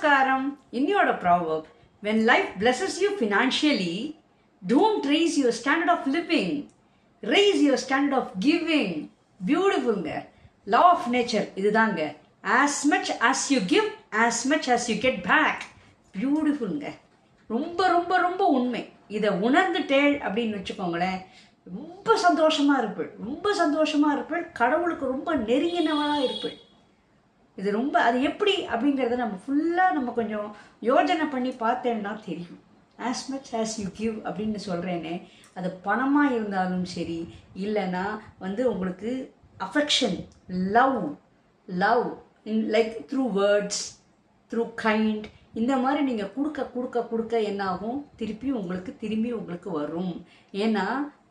நமஸ்காரம் இன்னையோட proverb when life blesses you financially don't raise your standard of living raise your standard of giving பியூட்டிஃபுல்ங்க love of nature இதுதாங்க as much as you give as much as you get back பியூட்டிஃபுல்ங்க ரொம்ப ரொம்ப ரொம்ப உண்மை இதை உணர்ந்துட்டேள் அப்படின்னு வச்சுக்கோங்களேன் ரொம்ப சந்தோஷமாக இருப்பேள் ரொம்ப சந்தோஷமாக இருப்பேள் கடவுளுக்கு ரொம்ப நெருங்கினவளாக இருப்பேள் இது ரொம்ப அது எப்படி அப்படிங்கிறத நம்ம ஃபுல்லாக நம்ம கொஞ்சம் யோஜனை பண்ணி பார்த்தேன்னா தெரியும். As much as you give அப்படின்னு சொல்கிறேனே அது பணமாக இருந்தாலும் சரி இல்லைன்னா வந்து உங்களுக்கு affection love love in like through words through kind இந்த மாதிரி நீங்கள் கொடுக்க கொடுக்க கொடுக்க என்னாகும்? திருப்பி உங்களுக்கு திரும்பி உங்களுக்கு வரும். ஏன்னா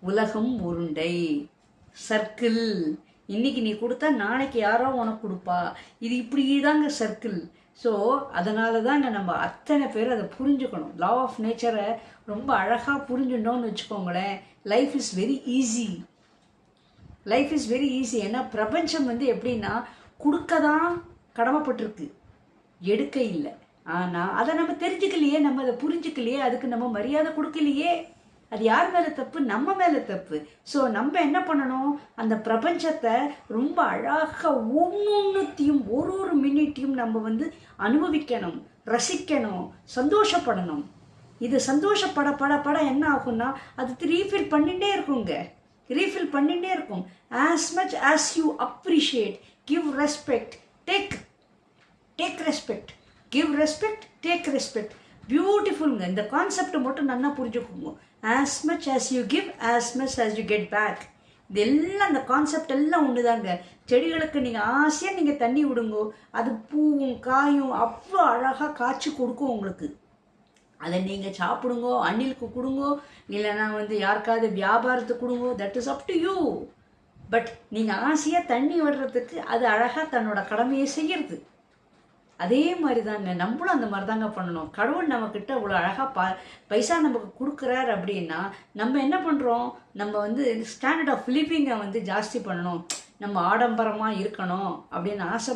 உலகம் உருண்டை. சர்க்கிள் இன்னைக்கு நீ கொடுத்தா நாளைக்கு யாரோ உனக்கு கொடுப்பா. இது இப்படிதாங்க சர்க்கிள் ஸோ அதனால தாங்க நம்ம அத்தனை பேர் அதை புரிஞ்சுக்கணும். லா ஆஃப் நேச்சரை ரொம்ப அழகாக புரிஞ்சுட்டோம்னு வச்சுக்கோங்களேன். Life is very easy life is very easy ஏன்னா பிரபஞ்சம் வந்து எப்படின்னா கொடுக்க தான் கடமைப்பட்டிருக்கு. எடுக்க இல்லை. ஆனால் அதை நம்ம தெரிஞ்சுக்கலையே நம்ம அதை புரிஞ்சுக்கலையே அதுக்கு நம்ம மரியாதை கொடுக்கலையே. அது யார் மேலே தப்பு? நம்ம மேலே தப்பு. ஸோ நம்ம என்ன பண்ணணும்? அந்த பிரபஞ்சத்தை ரொம்ப அழகாக ஒவ்வொன்றுத்தையும் ஒரு ஒரு மினிட்டையும் நம்ம வந்து அனுபவிக்கணும் ரசிக்கணும் சந்தோஷப்படணும். இது சந்தோஷப்பட பட பட என்ன ஆகும்னா அது ரீஃபில் பண்ணிகிட்டே இருக்குங்க. ரீஃபில் பண்ணிகிட்டே இருக்கும். As much as you appreciate give respect take take respect give respect take respect பியூட்டிஃபுல்ங்க இந்த கான்செப்டை மட்டும் நல்லா புரிஞ்சுக்கோங்க. As much as you give as much as you get back இது எல்லாம் அந்த கான்செப்ட் எல்லாம் ஒன்று தாங்க செடிகளுக்கு நீங்கள் ஆசையாக நீங்கள் தண்ணி விடுங்கோ. அது பூவும் காயும் அவ்வளோ அழகாக காய்ச்சி கொடுக்கும் உங்களுக்கு. அதை நீங்கள் சாப்பிடுங்கோ அணிலுக்கு கொடுங்கோ இல்லைன்னா வந்து யாருக்காவது வியாபாரத்துக்கு கொடுங்கோ that is up to you but நீங்கள் ஆசையாக தண்ணி விடுறதுக்கு அது அழகாக தன்னோட கடமையை செய்கிறது அதே மாதிரி தாங்க நம்மளும் அந்த மாதிரி தாங்க பண்ணணும். கடவுள் நம்மக்கிட்ட அவ்வளோ அழகாக பா பைசா நமக்கு கொடுக்குறாரு அப்படின்னா நம்ம என்ன பண்ணுறோம் நம்ம வந்து ஸ்டாண்டர்ட் ஆஃப் லிவிங்கை வந்து ஜாஸ்தி பண்ணணும். நம்ம ஆடம்பரமாக இருக்கணும் அப்படின்னு ஆசை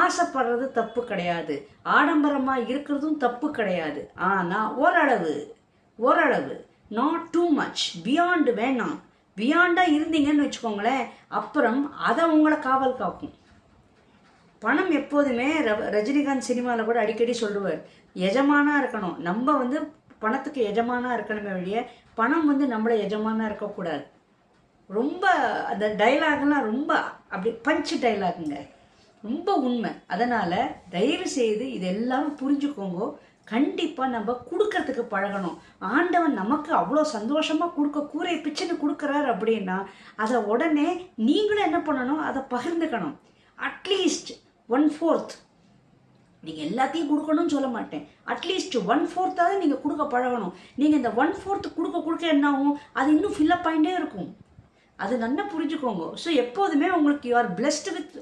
ஆசைப்படுறது தப்பு கிடையாது. ஆடம்பரமாக இருக்கிறதும் தப்பு கிடையாது. ஆனால் ஓரளவு ஓரளவு நாட் டூ மச் பியாண்டு வேணாம். பியாண்டாக இருந்தீங்கன்னு வச்சுக்கோங்களேன் அப்புறம் அதை உங்களை காவல் காக்கும். பணம் எப்போதுமே ர- ரஜினிகாந்த் சினிமாவில் கூட அடிக்கடி சொல்லுவார் எஜமானா இருக்கணும். நம்ம வந்து பணத்துக்கு எஜமானா இருக்கணுமே வழிய பணம் வந்து நம்மளை எஜமானா இருக்கக்கூடாது ரொம்ப அந்த டைலாக்லாம் ரொம்ப அப்படி பஞ்சு டைலாக்குங்க ரொம்ப உண்மை. அதனால் தயவு செய்து இது எல்லாமே புரிஞ்சுக்கோங்க. கண்டிப்பாக நம்ம கொடுக்கறதுக்கு பழகணும். ஆண்டவன் நமக்கு அவ்வளோ சந்தோஷமாக கொடுக்க கூரை பிச்சுன்னு கொடுக்குறாரு அப்படின்னா அதை உடனே நீங்களும் என்ன பண்ணணும்? அதை பகிர்ந்துக்கணும். அட்லீஸ்ட் ஒன் ஃபோர்த் நீங்கள் எல்லாத்தையும் கொடுக்கணும்னு சொல்ல மாட்டேன். அட்லீஸ்ட் ஒன் ஃபோர்த்தாவது நீங்கள் கொடுக்க பழகணும். நீங்கள் இந்த ஒன் ஃபோர்த் கொடுக்க கொடுக்க என்ன ஆகும்? அது இன்னும் ஃபில்லப் ஆகிட்டே இருக்கும். அது நல்லா புரிஞ்சுக்கோங்க. ஸோ எப்போதுமே உங்களுக்கு you are blessed with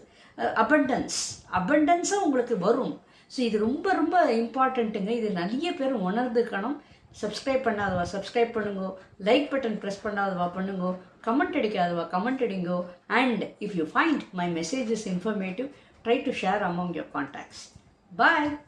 abundance அபண்டன்ஸாக உங்களுக்கு வரும். ஸோ இது ரொம்ப ரொம்ப இம்பார்ட்டண்ட்டுங்க இது நிறைய பேர் உணர்ந்துக்கணும். சப்ஸ்கிரைப் பண்ணாதவா சப்ஸ்கிரைப் பண்ணுங்க. லைக் பட்டன் ப்ரெஸ் பண்ணாதவா பண்ணுங்க. கமெண்ட் அடிக்காதவா comment அடிங்கோ. And if you find my messages informative Try to share among your contacts. Bye.